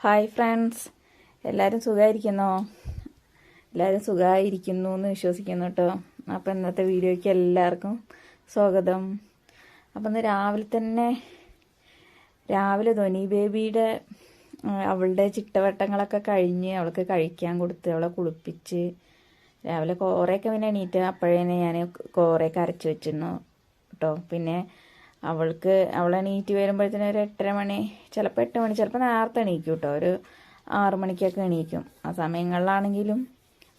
Hi friends എല്ലാവരും സുഖമായിരിക്കുന്നോ എല്ലാവരും സുഖമായിരിക്കുന്നു എന്ന് വിശ്വസിക്കുന്നു കേട്ടോ അപ്പോൾ ഇന്നത്തെ വീഡിയോയ്ക്ക് എല്ലാവർക്കും സ്വാഗതം. അപ്പം ഇന്ന് രാവിലെ തന്നെ രാവിലെ ധോനി ബേബിയുടെ അവളുടെ ചിട്ടവട്ടങ്ങളൊക്കെ കഴിഞ്ഞ് അവൾക്ക് കഴിക്കാൻ കൊടുത്ത് അവളെ കുളിപ്പിച്ച് രാവിലെ കോറയൊക്കെ പിന്നെ എണീറ്റ് അപ്പോഴേനെ ഞാൻ കോറയൊക്കെ അരച്ച് വെച്ചിരുന്നു കേട്ടോ പിന്നെ അവൾക്ക് അവൾ എണീറ്റ് വരുമ്പോഴത്തേനും ഒരു എട്ടര മണി ചിലപ്പോൾ എട്ട് മണി ചിലപ്പോൾ നേരത്തെ എണീക്കും കേട്ടോ ഒരു ആറു മണിക്കൊക്കെ എണീക്കും. ആ സമയങ്ങളിലാണെങ്കിലും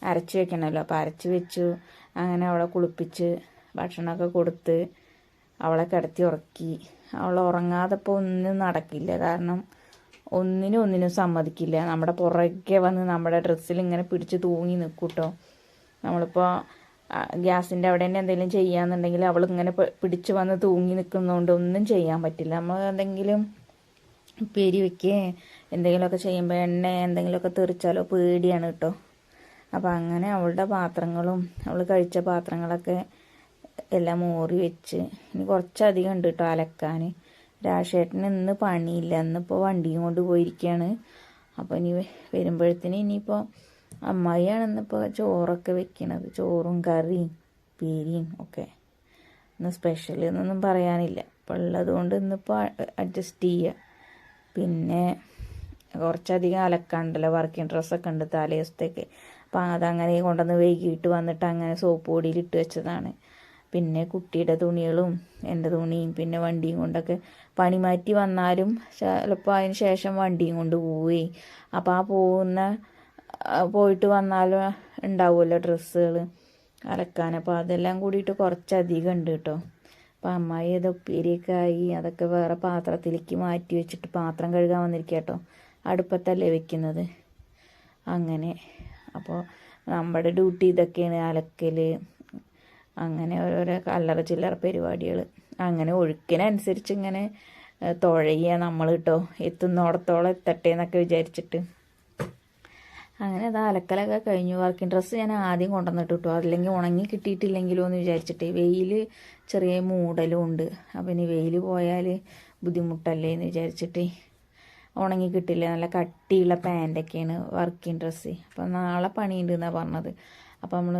അരച്ച് വെക്കണമല്ലോ അപ്പോൾ അരച്ച് വെച്ചു അങ്ങനെ അവളെ കുളിപ്പിച്ച് ഭക്ഷണമൊക്കെ കൊടുത്ത് അവളെ കിടത്തി ഉറക്കി. അവൾ ഉറങ്ങാതെ ഇപ്പോൾ ഒന്നും നടക്കില്ല. കാരണം ഒന്നിനും ഒന്നിനും സമ്മതിക്കില്ല. നമ്മുടെ പുറകെ വന്ന് നമ്മുടെ ഡ്രസ്സിൽ ഇങ്ങനെ പിടിച്ച് തൂങ്ങി നിൽക്കും കേട്ടോ നമ്മളിപ്പോൾ ഗ്യാസിന്റെ അവിടെ തന്നെ എന്തെങ്കിലും ചെയ്യാന്നുണ്ടെങ്കിൽ അവൾ ഇങ്ങനെ പിടിച്ചു വന്ന് തൂങ്ങി നിൽക്കുന്നതുകൊണ്ട് ഒന്നും ചെയ്യാൻ പറ്റില്ല. നമ്മൾ എന്തെങ്കിലും ഉപ്പേരി വയ്ക്കുകയും എന്തെങ്കിലുമൊക്കെ ചെയ്യുമ്പോൾ എണ്ണ എന്തെങ്കിലുമൊക്കെ തെറിച്ചാലോ പേടിയാണ് കേട്ടോ. അപ്പോൾ അങ്ങനെ അവളുടെ പാത്രങ്ങളും അവൾ കഴിച്ച പാത്രങ്ങളൊക്കെ എല്ലാം മോറി വെച്ച് ഇനി കുറച്ചധികം ഉണ്ട് കേട്ടോ അലക്കാൻ രാഷേട്ടന് ഇന്ന് പണിയില്ല. ഇന്നിപ്പോൾ വണ്ടിയും കൊണ്ട് പോയിരിക്കുകയാണ് അപ്പോൾ ഇനി വരുമ്പോഴത്തേന് ഇനിയിപ്പോൾ അമ്മായിയാണ് ഇന്നിപ്പോൾ ചോറൊക്കെ വെക്കണത്. ചോറും കറിയും പീരിയും ഒക്കെ. ഇന്ന് സ്പെഷ്യൽ എന്നൊന്നും പറയാനില്ല. അപ്പോൾ ഉള്ളത് കൊണ്ട് ഇന്നിപ്പോൾ അഡ്ജസ്റ്റ് ചെയ്യുക പിന്നെ കുറച്ചധികം അലക്കാണ്ടല്ലോ വർക്കിംഗ് ഡ്രസ്സൊക്കെ ഉണ്ട് തലേ ദിവസത്തേക്ക്. അപ്പം അതങ്ങനെ കൊണ്ടുവന്ന് വൈകിട്ട് വന്നിട്ട് അങ്ങനെ സോപ്പ് പൊടിയിൽ ഇട്ട് വെച്ചതാണ്. പിന്നെ കുട്ടിയുടെ തുണികളും എന്റെ തുണിയും പിന്നെ വണ്ടിയും കൊണ്ടൊക്കെ പണി മാറ്റി വന്നാലും ചിലപ്പോൾ അതിന് ശേഷം വണ്ടിയും കൊണ്ട് പോവുകയും. അപ്പോൾ ആ പോകുന്ന പോയിട്ട് വന്നാലും ഉണ്ടാവുമല്ലോ ഡ്രസ്സുകൾ അലക്കാൻ അപ്പോൾ അതെല്ലാം കൂടിയിട്ട് കുറച്ചധികം ഉണ്ട് കേട്ടോ. അപ്പോൾ അമ്മായി അത് ഉപ്പേരിയൊക്കെ ആയി അതൊക്കെ വേറെ പാത്രത്തിലേക്ക് മാറ്റി വെച്ചിട്ട് പാത്രം കഴുകാൻ വന്നിരിക്കുക കേട്ടോ. അടുപ്പത്തല്ലേ വെക്കുന്നത്. അങ്ങനെ. അപ്പോൾ നമ്മുടെ ഡ്യൂട്ടി ഇതൊക്കെയാണ് അലക്കൽ അങ്ങനെ ഓരോരോ കല്ലറ ചില്ലറ പരിപാടികൾ അങ്ങനെ ഒഴുക്കിനനുസരിച്ച് ഇങ്ങനെ തുഴയുക നമ്മൾ കേട്ടോ. എത്തുന്നോടത്തോളം എത്തട്ടെ എന്നൊക്കെ വിചാരിച്ചിട്ട്. അങ്ങനെ അത് അലക്കലൊക്കെ കഴിഞ്ഞു. വർക്കിംഗ് ഡ്രസ്സ് ഞാൻ ആദ്യം കൊണ്ടുവന്നിട്ട് കിട്ടും അല്ലെങ്കിൽ ഉണങ്ങി കിട്ടിയിട്ടില്ലെങ്കിലോ എന്ന് വിചാരിച്ചിട്ട് വെയിൽ ചെറിയ മൂടലും ഉണ്ട്. അപ്പം ഇനി വെയിൽ പോയാൽ ബുദ്ധിമുട്ടല്ലേ എന്ന് വിചാരിച്ചിട്ട് ഉണങ്ങി കിട്ടില്ല. നല്ല കട്ടിയുള്ള പാന്റൊക്കെയാണ് വർക്കിംഗ് ഡ്രസ്സ് അപ്പം നാളെ പണിയുണ്ട് എന്നാണ് പറഞ്ഞത്. അപ്പം നമ്മൾ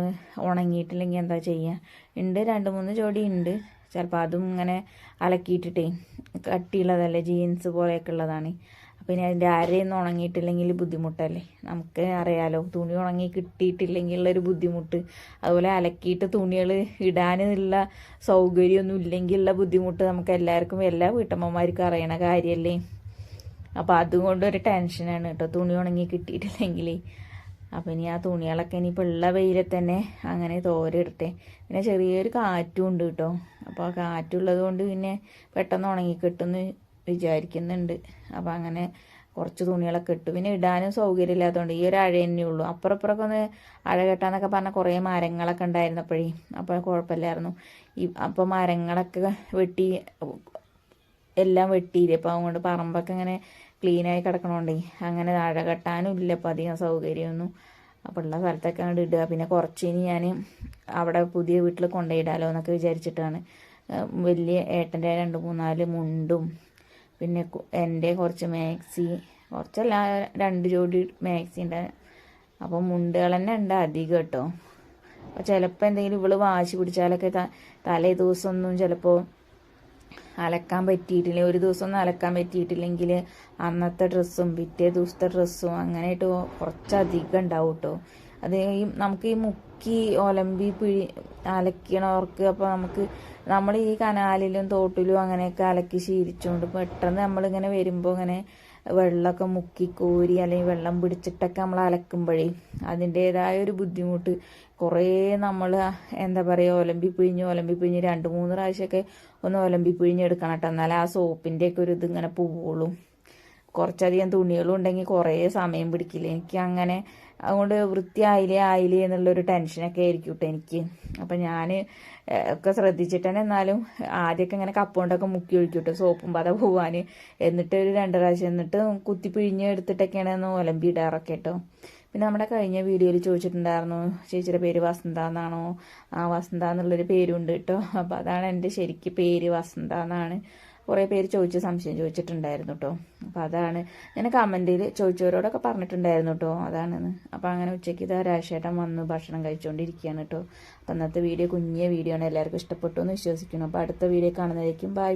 ഉണങ്ങിയിട്ടില്ലെങ്കിൽ എന്താ ചെയ്യുക ഉണ്ട് രണ്ട് മൂന്ന് ജോഡി ഉണ്ട്. ചിലപ്പോൾ അതും ഇങ്ങനെ അലക്കിയിട്ടിട്ടേ കട്ടിയുള്ളതല്ലേ ജീൻസ് പോലെയൊക്കെ ഉള്ളതാണ്. അപ്പം ഇനി അതിന്റെ അരയൊന്നും ഉണങ്ങിയിട്ടില്ലെങ്കിൽ ബുദ്ധിമുട്ടല്ലേ? നമുക്ക് അറിയാലോ തുണി ഉണങ്ങി കിട്ടിയിട്ടില്ലെങ്കിലുള്ളൊരു ബുദ്ധിമുട്ട്. അതുപോലെ അലക്കിയിട്ട് തുണികൾ ഇടാനുള്ള സൗകര്യമൊന്നും ഇല്ലെങ്കിലുള്ള ബുദ്ധിമുട്ട് നമുക്ക് എല്ലാവർക്കും എല്ലാ വീട്ടമ്മമാർക്കും അറിയണ കാര്യമല്ലേ അപ്പോൾ അതുകൊണ്ട് ഒരു ടെൻഷനാണ് കേട്ടോ തുണി ഉണങ്ങി കിട്ടിയിട്ടില്ലെങ്കിൽ. അപ്പം ഇനി ആ തുണികളൊക്കെ ഇനിയിപ്പോൾ ഉള്ള വെയിലത്ത് തന്നെ അങ്ങനെ തോരയിടട്ടെ പിന്നെ ചെറിയൊരു കാറ്റും ഉണ്ട് കേട്ടോ. അപ്പോൾ ആ കാറ്റുള്ളത് കൊണ്ട് പിന്നെ പെട്ടെന്ന് ഉണങ്ങി കിട്ടുമെന്ന് വിചാരിക്കുന്നുണ്ട്. അപ്പോൾ അങ്ങനെ കുറച്ച് തുണികളൊക്കെ ഇട്ടു. പിന്നെ ഇടാനും സൗകര്യം ഇല്ലാത്തതുകൊണ്ട് ഈ ഒരു അഴ തന്നെ ഉള്ളൂ. അപ്പുറപ്പുറമൊക്കെ ഒന്ന് അഴ കെട്ടാന്നൊക്കെ പറഞ്ഞാൽ കുറേ മരങ്ങളൊക്കെ ഉണ്ടായിരുന്നപ്പോഴേ അപ്പോൾ കുഴപ്പമില്ലായിരുന്നു. ഈ അപ്പോൾ മരങ്ങളൊക്കെ വെട്ടി എല്ലാം വെട്ടിയില്ലേ? അപ്പോൾ അതുകൊണ്ട് പറമ്പൊക്കെ ഇങ്ങനെ ക്ലീനായി കിടക്കണോണ്ടേ അങ്ങനെ അഴ കെട്ടാനും ഇല്ല. ഇപ്പം അധികം സൗകര്യമൊന്നും. അപ്പോൾ ഉള്ള സ്ഥലത്തൊക്കെ അങ്ങോട്ട് ഇടുക. പിന്നെ കുറച്ച് ഇനി ഞാൻ അവിടെ പുതിയ വീട്ടിൽ കൊണ്ടുപോയിടാലോ എന്നൊക്കെ വിചാരിച്ചിട്ടാണ്. വലിയ ഏട്ടന്റെ രണ്ട് മൂന്നാൽ മുണ്ടും പിന്നെ എന്റെ കുറച്ച് മാക്സി കുറച്ചല്ല രണ്ട് ജോഡി മാക്സി ഉണ്ട്. അപ്പോൾ മുണ്ടുകൾ തന്നെ ഉണ്ട് അധികം കേട്ടോ. അപ്പോൾ ചിലപ്പോൾ എന്തെങ്കിലും ഇവൾ വാശി പിടിച്ചാലൊക്കെ തലേ ദിവസമൊന്നും ചിലപ്പോൾ അലക്കാൻ പറ്റിയിട്ടില്ല ഒരു ദിവസം ഒന്നും അലക്കാൻ പറ്റിയിട്ടില്ലെങ്കിൽ അന്നത്തെ ഡ്രസ്സും പിറ്റേ ദിവസത്തെ ഡ്രസ്സും അങ്ങനെയായിട്ട് കുറച്ചധികം ഉണ്ടാവും കേട്ടോ. അത് ഈ നമുക്ക് ഈ മുക്കി ഒലമ്പി പിഴി അലക്കണവർക്ക് അപ്പോൾ നമുക്ക് നമ്മൾ ഈ കനാലിലും തോട്ടിലും അങ്ങനെയൊക്കെ അലക്കി ശീലിച്ചുകൊണ്ട് പെട്ടെന്ന് നമ്മളിങ്ങനെ വരുമ്പോൾ ഇങ്ങനെ വെള്ളമൊക്കെ മുക്കി കോരി അല്ലെങ്കിൽ വെള്ളം പിടിച്ചിട്ടൊക്കെ നമ്മൾ അലക്കുമ്പോഴേ അതിന്റേതായ ഒരു ബുദ്ധിമുട്ട്. കുറേ നമ്മൾ എന്താ പറയുക ഒലമ്പി പിഴിഞ്ഞ് ഒലമ്പി പിഴിഞ്ഞ് രണ്ട് മൂന്ന് പ്രാവശ്യമൊക്കെ ഒന്ന് ഒലമ്പി പിഴിഞ്ഞെടുക്കണം കേട്ടോ. എന്നാലേ ആ സോപ്പിന്റെയൊക്കെ ഒരു ഇതിങ്ങനെ പോവുള്ളൂ. കുറച്ചധികം തുണികളും ഉണ്ടെങ്കിൽ കുറേ സമയം പിടിക്കില്ല? എനിക്ക് അങ്ങനെ അതുകൊണ്ട് വൃത്തിയായില്ലേ ആയില്ലേ എന്നുള്ളൊരു ടെൻഷനൊക്കെ ആയിരിക്കും കേട്ടോ എനിക്ക്. അപ്പം ഞാൻ ഒക്കെ ശ്രദ്ധിച്ചിട്ട് തന്നെ എന്നാലും ആദ്യമൊക്കെ ഇങ്ങനെ കപ്പ് കൊണ്ടൊക്കെ മുക്കി ഒഴിക്കും കേട്ടോ സോപ്പും പത പോവാൻ എന്നിട്ട് ഒരു രണ്ട് പ്രാവശ്യം എന്നിട്ട് കുത്തി പിഴിഞ്ഞ് എടുത്തിട്ടൊക്കെയാണ് ഒന്ന് ഒലമ്പി ഇടാറൊക്കെ കേട്ടോ പിന്നെ നമ്മുടെ കഴിഞ്ഞ വീഡിയോയിൽ ചോദിച്ചിട്ടുണ്ടായിരുന്നു ചേച്ചിയുടെ പേര് വസന്ത എന്നാണോ? ആ വസന്ത എന്നുള്ളൊരു പേരുണ്ട് കേട്ടോ അപ്പോൾ അതാണ് എന്റെ ശരിക്ക് പേര് വസന്ത എന്നാണ്. കുറേ പേര് ചോദിച്ച സംശയം ചോദിച്ചിട്ടുണ്ടായിരുന്നു കേട്ടോ അപ്പോൾ അതാണ് ഞാൻ കമന്റിൽ ചോദിച്ചവരോടൊക്കെ പറഞ്ഞിട്ടുണ്ടായിരുന്നു കേട്ടോ അതാണെന്ന് അപ്പോൾ അങ്ങനെ ഉച്ചയ്ക്ക് ഇതാ രാശേട്ടൻ വന്ന് ഭക്ഷണം കഴിച്ചുകൊണ്ടിരിക്കുകയാണ് കേട്ടോ അപ്പോൾ അന്നത്തെ വീഡിയോ കുഞ്ഞിയ വീഡിയോ ആണ്. എല്ലാവർക്കും ഇഷ്ടപ്പെട്ടു എന്ന് വിശ്വസിക്കുന്നു. അപ്പോൾ അടുത്ത വീഡിയോ കാണുന്നതായിരിക്കും. ബൈ